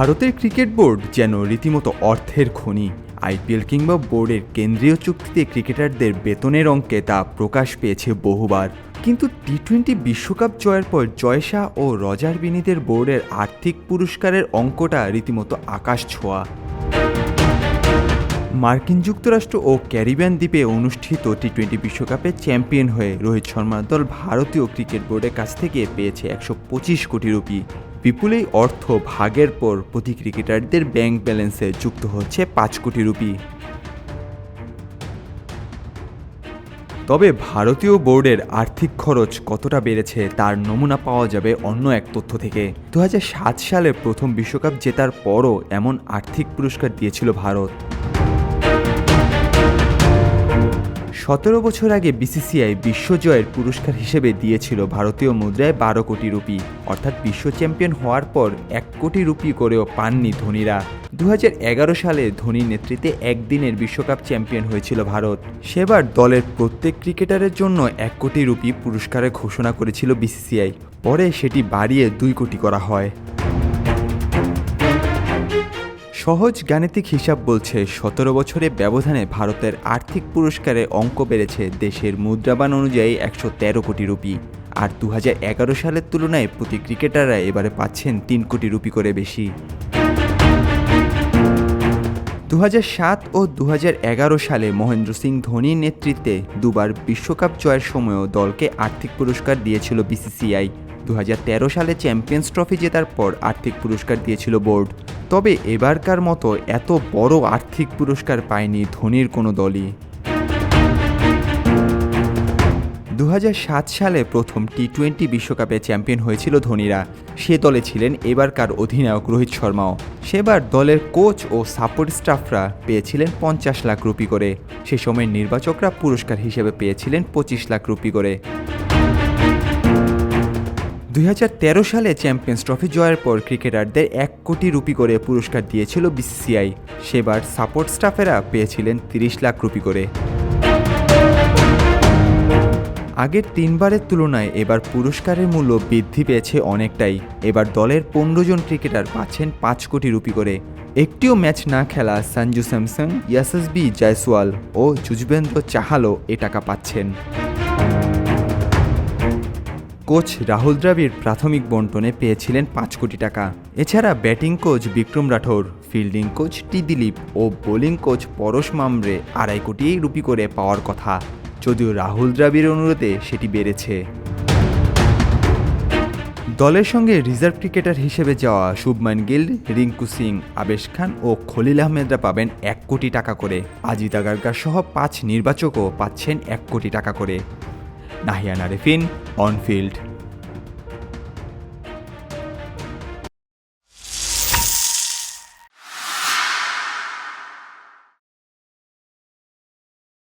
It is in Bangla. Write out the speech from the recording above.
ভারতের ক্রিকেট বোর্ড যেন রীতিমতো অর্থের খনি। আইপিএল কিংবা বোর্ডের কেন্দ্রীয় চুক্তিতে ক্রিকেটারদের বেতনের অঙ্কে তা প্রকাশ পেয়েছে বহুবার। কিন্তু টি টোয়েন্টি বিশ্বকাপ জয়ের পর জয় শাহ ও রজার বিনিদের বোর্ডের আর্থিক পুরস্কারের অঙ্কটা রীতিমতো আকাশ ছোঁয়া। মার্কিন যুক্তরাষ্ট্র ও ক্যারিবিয়ান দ্বীপে অনুষ্ঠিত টি টোয়েন্টি বিশ্বকাপে চ্যাম্পিয়ন হয়ে রোহিত শর্মার দল ভারতীয় ক্রিকেট বোর্ডের কাছ থেকে পেয়েছে একশো পঁচিশ কোটি রুপি। বিপুল এই অর্থ ভাগের পর প্রতি ক্রিকেটারদের ব্যাংক ব্যালেন্সে যুক্ত হচ্ছে পাঁচ কোটি রুপি। তবে ভারতীয় বোর্ডের আর্থিক খরচ কতটা বেড়েছে তার নমুনা পাওয়া যাবে অন্য এক তথ্য থেকে। দু হাজার সাত সালে প্রথম বিশ্বকাপ জেতার পরও এমন আর্থিক পুরস্কার দিয়েছিল ভারত। সতেরো বছর আগে বিসিসিআই বিশ্বজয়ের পুরস্কার হিসেবে দিয়েছিল ভারতীয় মুদ্রায় বারো কোটি রুপি, অর্থাৎ বিশ্ব চ্যাম্পিয়ন হওয়ার পর এক কোটি রুপি করেও পাননি ধোনিরা। দু হাজার এগারো সালে ধোনির নেতৃত্বে একদিনের বিশ্বকাপ চ্যাম্পিয়ন হয়েছিল ভারত। সেবার দলের প্রত্যেক ক্রিকেটারের জন্য এক কোটি রুপি পুরস্কারের ঘোষণা করেছিল বিসিসিআই। পরে সেটি বাড়িয়ে দুই কোটি করা হয়। সহজ গাণিতিক হিসাব বলছে সতেরো বছরে ব্যবধানে ভারতের আর্থিক পুরস্কারে অঙ্ক বেড়েছে দেশের মুদ্রাবান অনুযায়ী একশো তেরো কোটি রুপি। আর দু হাজার এগারো সালের তুলনায় প্রতি ক্রিকেটাররা এবারে পাচ্ছেন তিন কোটি রুপি করে বেশি। দু ও দু হাজার এগারো সালে মহেন্দ্র সিং ধোনির নেতৃত্বে দুবার বিশ্বকাপ জয়ের সময়ও দলকে আর্থিক পুরস্কার দিয়েছিল বিসিসিআই। দু হাজার তেরো সালে চ্যাম্পিয়ন্স ট্রফি জেতার পর আর্থিক পুরস্কার দিয়েছিল বোর্ড। তবে এবারকার মতো এত বড় আর্থিক পুরস্কার পায়নি ধোনির কোনো দলই। দু হাজার সাত সালে প্রথম টি টোয়েন্টি বিশ্বকাপে চ্যাম্পিয়ন হয়েছিল ধোনিরা। সে দলে ছিলেন এবারকার অধিনায়ক রোহিত শর্মাও। সেবার দলের কোচ ও সাপোর্ট স্টাফরা পেয়েছিলেন পঞ্চাশ লাখ রুপি করে। সে সময় নির্বাচকরা পুরস্কার হিসেবে পেয়েছিলেন পঁচিশ লাখ রুপি করে। দুই হাজার তেরো সালে চ্যাম্পিয়ন্স ট্রফি জয়ের পর ক্রিকেটারদের এক কোটি রুপি করে পুরস্কার দিয়েছিল বিসিসিআই। সেবার সাপোর্ট স্টাফেরা পেয়েছিলেন তিরিশ লাখ রুপি করে। আগের তিনবারের তুলনায় এবার পুরস্কারের মূল্য বৃদ্ধি পেয়েছে অনেকটাই। এবার দলের পনেরো জন ক্রিকেটার পাচ্ছেন পাঁচ কোটি রুপি করে। একটিও ম্যাচ না খেলা সঞ্জু স্যামসং ইয়াসএসবি জয়সওয়াল ও যুজবেন্দ্র চাহালও এ টাকা পাচ্ছেন। কোচ রাহুল দ্রাবিড় প্রাথমিক বন্টনে পেয়েছিলেন পাঁচ কোটি টাকা। এছাড়া batting coach Vikram Rathour, fielding coach T Dilip ও বোলিং কোচ পরশ মামরে আড়াই কোটি রুপি করে পাওয়ার কথা। যদিও রাহুল দ্রাবিড়ের অনুরোধে সেটি বেড়েছে। দলের সঙ্গে রিজার্ভ ক্রিকেটার হিসেবে যাওয়া শুভমান গিল, রিঙ্কু সিং, আবেশ খান ও খলিল আহমেদরা পাবেন এক কোটি টাকা করে। আজিত আগারকার সহ পাঁচ নির্বাচকও পাচ্ছেন এক কোটি টাকা করে। Nahyan Arifin, on field